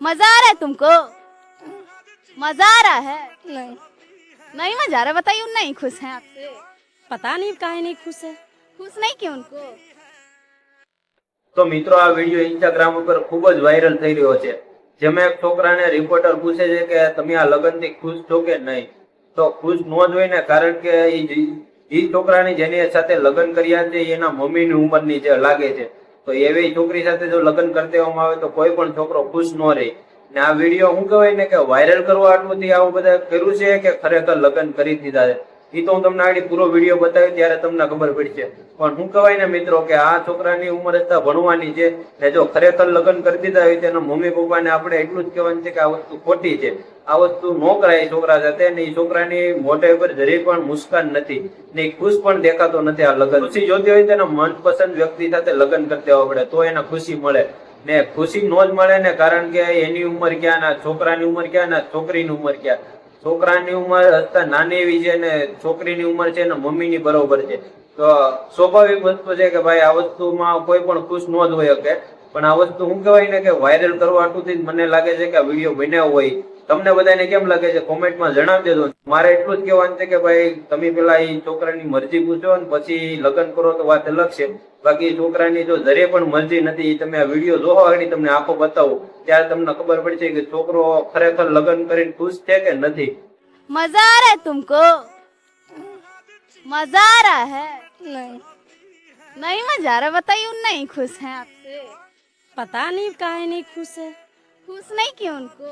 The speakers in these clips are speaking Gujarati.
मजा आ रहा है तुमको मजा आ रहा है नहीं नहीं मजा आ रहा बताइए नहीं खुश हैं आपसे पता नहीं काहे नहीं खुश है खुश नहीं क्यों उनको તો મિત્રો આ વિડીયો ઇન્સ્ટાગ્રામ ઉપર ખૂબ જ વાયરલ થઈ રહ્યો છે જેમાં એક છોકરાને રિપોર્ટર પૂછે છે કે તમે આ લગ્નથી ખુશ છો કે નહીં તો ખુશ ન જ હોય ને કારણ કે એ છોકરાની જેની સાથે લગ્ન કર્યા છે એના મમ્મીની ઉંમરની જે લાગે છે તો એવી છોકરી સાથે જો લગ્ન કરી દેવામાં આવે તો કોઈ પણ છોકરો ખુશ ન રહે. ને આ વીડિયો હું કહેવાય ને કે વાયરલ કરવા આટલું આવું બધા કર્યું છે કે ખરેખર લગ્ન કરી દીધા છે? એ તો હું તમને આગળ પૂરો વીડિયો બતાવ્યો ત્યારે તમને ખબર પડશે. પણ હું કહેવાય ને મિત્રો કે આ છોકરાની ઉંમર હતા ભણવાની છે. ને જો ખરેખર લગ્ન કરી દીધા હોય તેના મમ્મી પપ્પાને આપણે એટલું જ કહેવાનું છે કે આ વસ્તુ ખોટી છે. આ વસ્તુ ન કરાય છોકરા સાથે ને એ છોકરાની મોઢે ઉપર જરી પણ મુસ્કાન નથી. ને ખુશ પણ દેખાતો નથી આ લગ્ન. ખુશી જોતી હોય તેના મનપસંદ વ્યક્તિ સાથે લગ્ન કરી દેવા પડે, તો એને ખુશી મળે. ને ખુશી નો જ મળે ને કારણ કે એની ઉંમર ક્યાં ના છોકરાની ઉંમર ક્યાં ના છોકરીની ઉંમર ક્યાં? છોકરાની ઉંમર અત્યારે નાની એવી છે ને છોકરીની ઉંમર છે ને મમ્મીની બરોબર છે. તો સ્વાભાવિક વસ્તુ છે કે ભાઈ આ વસ્તુમાં કોઈ પણ ખુશ ન જ હોય શકે. પણ આ વસ્તુ શું કહેવાય ને કે વાયરલ કરવા આટલુંથી જ મને લાગે છે કે આ વીડિયો બન્યો હોય. તમને બધાને કેમ લાગે છે કોમેન્ટમાં જણાવી દેજો મારે એટલું જ કહેવાનું છે કે ભાઈ તમે પેલા એ છોકરાની મરજી પૂછો ને પછી લગ્ન કરો તો વાત અલગ છે બાકી છોકરાની જો જરે પણ મરજી નથી ઈ તમે આ વિડીયો જોવો આગળ તમને આખો બતાવો ત્યારે તમને ખબર પડશે કે છોકરો ખરેખર લગ્ન કરીને ખુશ છે કે નથી मजा आ रहा है तुमको मजा आ रहा है नहीं नहीं मजा आ रहा बताइए नहीं खुश हैं आपसे पता नहीं काहे नहीं खुश है खुश नहीं क्यों उनको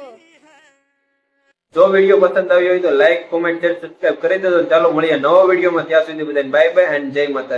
જો વીડિયો પસંદ આવ્યો હોય તો લાઈક કોમેન્ટ શેર સબસ્ક્રાઈબ કરી દેજો. ચાલો મળીએ નવા વિડીયોમાં. ત્યાં સુધી બધાને બાય બાય એન્ડ જય માતા